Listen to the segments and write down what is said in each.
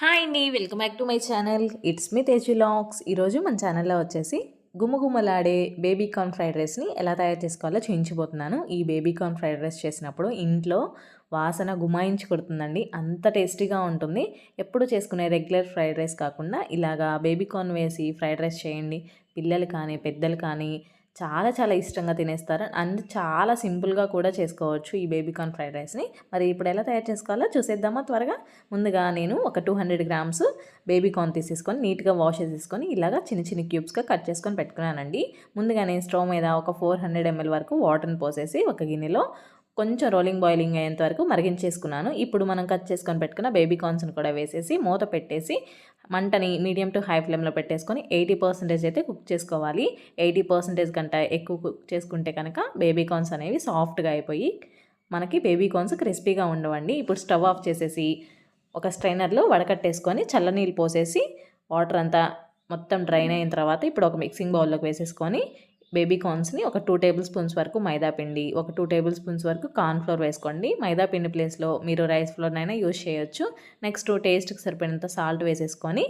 Hi అండి welcome back to my channel. It's me Teju lakhs ఈరోజు మన ఛానల్లో వచ్చేసి గుమ్మగుమ్మలాడే బేబీ కార్న్ ఫ్రైడ్ రైస్ని ఎలా తయారు చేసుకోవాలో చూపించబోతున్నాను ఈ బేబీ కార్న్ ఫ్రైడ్ రైస్ చేసినప్పుడు ఇంట్లో వాసన గుమాయించి కొడుతుందండి. అంత టేస్టీగా ఉంటుంది. ఎప్పుడు చేసుకునే రెగ్యులర్ ఫ్రైడ్ రైస్ కాకుండా ఇలాగా బేబీ కార్న్ వేసి ఫ్రైడ్ రైస్ చేయండి. పిల్లలు కానీ పెద్దలు కానీ చాలా చాలా ఇష్టంగా తినేస్తారు. అండ్ చాలా సింపుల్గా కూడా చేసుకోవచ్చు ఈ బేబీ కార్న్ ఫ్రైడ్ రైస్ని. మరి ఇప్పుడు ఎలా తయారు చేసుకోవాలో చూసేద్దామా త్వరగా. ముందుగా నేను ఒక two hundred grams baby corn తీసేసుకొని నీట్గా వాష్ చేసేసుకొని ఇలాగా చిన్న చిన్న క్యూబ్స్గా కట్ చేసుకొని పెట్టుకున్నానండి. ముందుగా నేను స్టవ్ మీద ఒక ఫోర్ హండ్రెడ్ ఎంఎల్ వరకు వాటర్ని పోసేసి ఒక గిన్నెలో కొంచెం రోలింగ్ బాయిలింగ్ అయ్యేంత వరకు మరిగించేసుకున్నాను. ఇప్పుడు మనం కట్ చేసుకొని పెట్టుకున్న బేబీ కార్న్స్ని కూడా వేసేసి మూత పెట్టేసి మంటని మీడియం టు హై ఫ్లేమ్లో పెట్టేసుకొని ఎయిటీ పర్సెంటేజ్ అయితే కుక్ చేసుకోవాలి. ఎయిటీ పర్సెంటేజ్ కంటే ఎక్కువ కుక్ చేసుకుంటే కనుక బేబీ కార్న్స్ అనేవి సాఫ్ట్గా అయిపోయి మనకి బేబీ కార్న్స్ క్రిస్పీగా ఉండవండి. ఇప్పుడు స్టవ్ ఆఫ్ చేసేసి ఒక స్ట్రైనర్లో వడకట్టేసుకొని చల్లనీళ్ళు పోసేసి వాటర్ అంతా మొత్తం డ్రైన్ అయిన తర్వాత ఇప్పుడు ఒక మిక్సింగ్ బౌల్లోకి వేసేసుకొని బేబీ కార్న్స్ని ఒక టూ టేబుల్ స్పూన్స్ వరకు మైదా పిండి ఒక టూ టేబుల్ స్పూన్స్ వరకు కార్న్ ఫ్లోర్ వేసుకోండి. మైదా పిండి ప్లేస్లో మీరు రైస్ ఫ్లోర్నైనా యూజ్ చేయొచ్చు. నెక్స్ట్ టేస్ట్కి సరిపడినంత సాల్ట్ వేసేసుకొని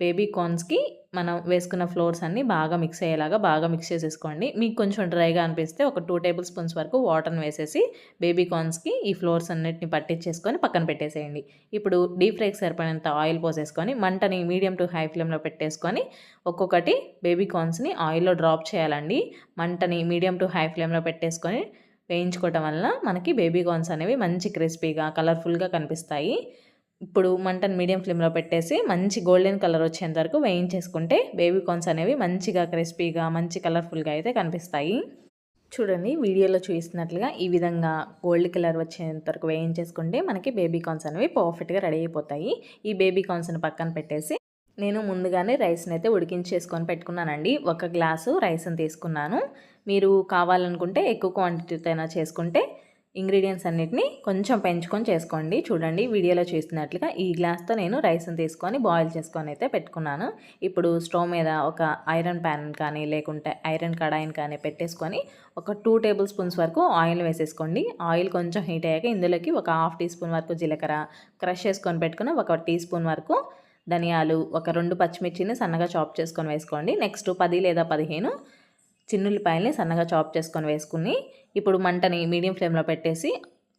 బేబీ కార్న్స్కి మనం వేసుకున్న ఫ్లోర్స్ అన్నీ బాగా మిక్స్ అయ్యేలాగా బాగా మిక్స్ చేసేసుకోండి. మీకు కొంచెం డ్రైగా అనిపిస్తే ఒక టూ టేబుల్ స్పూన్స్ వరకు వాటర్ని వేసేసి బేబీ కార్న్స్కి ఈ ఫ్లోర్స్ అన్నిటిని పట్టించేసుకొని పక్కన పెట్టేసేయండి. ఇప్పుడు డీప్ ఫ్రైకి సరిపడినంత ఆయిల్ పోసేసుకొని మంటని మీడియం టు హై ఫ్లేమ్లో పెట్టేసుకొని ఒక్కొక్కటి బేబీ కార్న్స్ని ఆయిల్లో డ్రాప్ చేయాలండి. మంటని మీడియం టు హై ఫ్లేమ్లో పెట్టేసుకొని వేయించుకోవటం వలన మనకి బేబీ కార్న్స్ అనేవి మంచి క్రిస్పీగా కలర్ఫుల్గా కనిపిస్తాయి. ఇప్పుడు మంటను మీడియం ఫ్లేమ్లో పెట్టేసి మంచి గోల్డెన్ కలర్ వచ్చేంత వరకు వేయించేసుకుంటే బేబీ కార్న్స్ అనేవి మంచిగా క్రిస్పీగా మంచి కలర్ఫుల్గా అయితే కనిపిస్తాయి. చూడండి వీడియోలో చూపిస్తున్నట్లుగా ఈ విధంగా గోల్డ్ కలర్ వచ్చేంత వరకు వేయించేసుకుంటే మనకి బేబీ కార్న్స్ అనేవి పర్ఫెక్ట్గా రెడీ అయిపోతాయి. ఈ బేబీ కార్న్స్ని పక్కన పెట్టేసి నేను ముందుగానే రైస్ని అయితే ఉడికించేసుకొని పెట్టుకున్నానండి. ఒక గ్లాసు రైస్ని తీసుకున్నాను. మీరు కావాలనుకుంటే ఎక్కువ క్వాంటిటీతో అయినా చేసుకుంటే ఇంగ్రీడియంట్స్ అన్నిటిని కొంచెం పెంచుకొని చేసుకోండి. చూడండి వీడియోలో చూస్తున్నట్లుగా ఈ గ్లాస్తో నేను రైస్ని తీసుకొని బాయిల్ చేసుకొని అయితే పెట్టుకున్నాను. ఇప్పుడు స్టవ్ మీద ఒక ఐరన్ ప్యాన్ కానీ లేకుంటే ఐరన్ కడాయిని కానీ పెట్టేసుకొని ఒక టూ టేబుల్ స్పూన్స్ వరకు ఆయిల్ వేసేసుకోండి. ఆయిల్ కొంచెం హీట్ అయ్యాక ఇందులోకి ఒక హాఫ్ టీ స్పూన్ వరకు జీలకర్ర క్రష్ చేసుకొని పెట్టుకుని ఒక టీ స్పూన్ వరకు ధనియాలు ఒక రెండు పచ్చిమిర్చిని సన్నగా చాప్ చేసుకొని వేసుకోండి. నెక్స్ట్ పది లేదా పదిహేను చిన్నుల్లిపాయల్ని సన్నగా చాప్ చేసుకొని వేసుకుని ఇప్పుడు మంటని మీడియం ఫ్లేమ్లో పెట్టేసి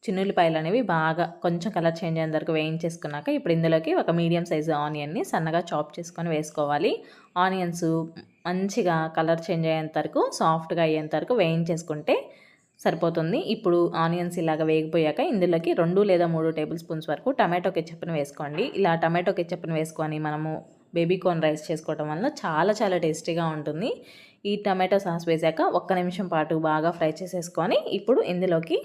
చిన్నుల్లిపాయలు అనేవి బాగా కొంచెం కలర్ చేంజ్ అయిన వరకు వేయించేసుకున్నాక ఇప్పుడు ఇందులోకి ఒక మీడియం సైజు ఆనియన్ని సన్నగా చాప్ చేసుకొని వేసుకోవాలి. ఆనియన్స్ మంచిగా కలర్ చేంజ్ అయ్యేంత వరకు సాఫ్ట్గా అయ్యేంత వరకు వేయించేసుకుంటే సరిపోతుంది. ఇప్పుడు ఆనియన్స్ ఇలాగ వేగిపోయాక ఇందులోకి రెండు లేదా మూడు టేబుల్ స్పూన్స్ వరకు టమాటో కెచ్చప్ని వేసుకోండి. ఇలా టమాటో కెచ్చప్ని వేసుకొని మనము బేబీ కార్న్ రైస్ చేసుకోవడం వల్ల చాలా చాలా టేస్టీగా ఉంటుంది. ఈ టమాటో సాస్ వేసాక ఒక్క నిమిషం పాటు బాగా ఫ్రై చేసేసుకొని ఇప్పుడు ఇందులోకి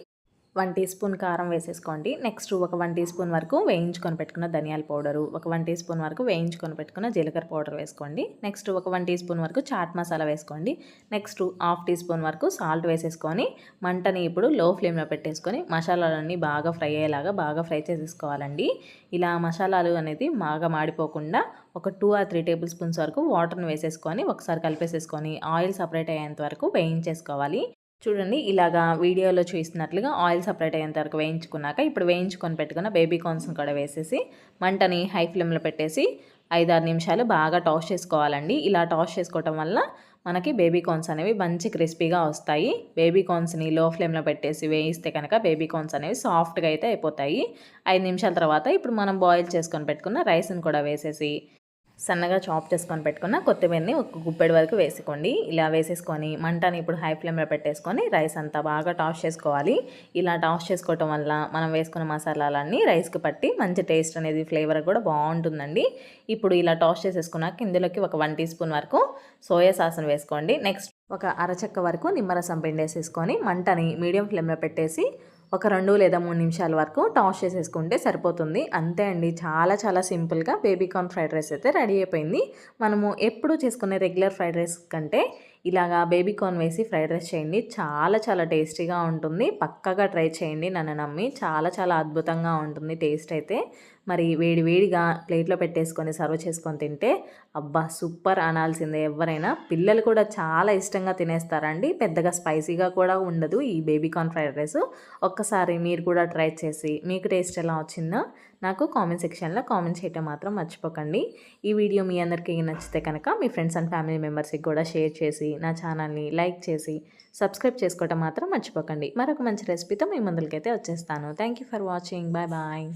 వన్ టీ స్పూన్ కారం వేసేసుకోండి. నెక్స్ట్ ఒక వన్ టీ స్పూన్ వరకు వేయించుకొని పెట్టుకున్న ధనియాల పౌడరు ఒక వన్ టీ స్పూన్ వరకు వేయించుకొని పెట్టుకున్న జీలకర్ర పౌడర్ వేసుకోండి. నెక్స్ట్ ఒక వన్ టీ స్పూన్ వరకు చాట్ మసాలా వేసుకోండి. నెక్స్ట్ హాఫ్ టీ స్పూన్ వరకు సాల్ట్ వేసేసుకొని మంటని ఇప్పుడు లో ఫ్లేమ్లో పెట్టేసుకొని మసాలాలన్నీ బాగా ఫ్రై అయ్యేలాగా బాగా ఫ్రై చేసేసుకోవాలండి. ఇలా మసాలాలు అనేది బాగా మాడిపోకుండా ఒక two or three tablespoons వరకు వాటర్ని వేసేసుకొని ఒకసారి కలిపేసేసుకొని ఆయిల్ సపరేట్ అయ్యేంత వరకు వేయించేసుకోవాలి. చూడండి ఇలాగా వీడియోలో చూసినట్లుగా ఆయిల్ సపరేట్ అయ్యేంత వరకు వేయించుకున్నాక ఇప్పుడు వేయించుకొని పెట్టుకున్న బేబీ కార్న్స్ని కూడా వేసేసి మంటని హై ఫ్లేమ్లో పెట్టేసి ఐదారు నిమిషాలు బాగా టాస్ చేసుకోవాలండి. ఇలా టాస్ చేసుకోవటం వల్ల మనకి బేబీ కార్న్స్ అనేవి మంచి క్రిస్పీగా వస్తాయి. బేబీ కార్న్స్ని లో ఫ్లేమ్లో పెట్టేసి వేయిస్తే కనుక బేబీ కార్న్స్ అనేవి సాఫ్ట్గా అయితే అయిపోతాయి. ఐదు నిమిషాల తర్వాత ఇప్పుడు మనం బాయిల్ చేసుకొని పెట్టుకున్న రైస్ని కూడా వేసేసి సన్నగా చాప్ చేసుకొని పెట్టుకున్న కొత్తిమీరని ఒక గుప్పెడు వరకు వేసుకోండి. ఇలా వేసేసుకొని మంటని ఇప్పుడు హై ఫ్లేమ్లో పెట్టేసుకొని రైస్ అంతా బాగా టాస్ చేసుకోవాలి. ఇలా టాస్ చేసుకోవటం వల్ల మనం వేసుకున్న మసాలాలన్నీ రైస్కి పట్టి మంచి టేస్ట్ అనేది ఫ్లేవర్ కూడా బాగుంటుందండి. ఇప్పుడు ఇలా టాస్ చేసేసుకున్నాక ఇందులోకి ఒక వన్ టీ స్పూన్ వరకు సోయా సాస్ని వేసుకోండి. నెక్స్ట్ ఒక అరచక్క వరకు నిమ్మరసం పిండేసేసుకొని మంటని మీడియం ఫ్లేమ్లో పెట్టేసి ఒక రెండు లేదా మూడు నిమిషాల వరకు టాస్ చేసేసుకుంటే సరిపోతుంది. అంతే అండి. చాలా చాలా సింపుల్గా బేబీ కార్న్ ఫ్రైడ్ రైస్ అయితే రెడీ అయిపోయింది. మనము ఎప్పుడు చేసుకునే రెగ్యులర్ ఫ్రైడ్ రైస్ కంటే ఇలాగా బేబీ కార్న్ వేసి ఫ్రైడ్ రైస్ చేయండి. చాలా చాలా టేస్టీగా ఉంటుంది. పక్కగా ట్రై చేయండి నన్ను నమ్మి. చాలా చాలా అద్భుతంగా ఉంటుంది టేస్ట్ అయితే. మరి వేడి వేడిగా ప్లేట్లో పెట్టేసుకొని సర్వ్ చేసుకొని తింటే అబ్బా సూపర్ అనాల్సిందే ఎవరైనా. పిల్లలు కూడా చాలా ఇష్టంగా తినేస్తారండి. పెద్దగా స్పైసీగా కూడా ఉండదు ఈ బేబీ కార్న్ ఫ్రైడ్ రైస్. ఒక్కసారి మీరు కూడా ట్రై చేసి మీకు టేస్ట్ ఎలా వచ్చిందో నాకు కామెంట్ సెక్షన్లో కామెంట్ చేయటం మాత్రం మర్చిపోకండి. ఈ వీడియో మీ అందరికీ నచ్చితే కనుక మీ ఫ్రెండ్స్ అండ్ ఫ్యామిలీ మెంబర్స్కి కూడా షేర్ చేసి నా ఛానల్ని లైక్ చేసి సబ్స్క్రైబ్ చేసుకోవటం మాత్రం మర్చిపోకండి. మరొక మంచి రెసిపీతో మీ ముందుకైతే వచ్చేస్తాను. Thank you for watching. Bye bye.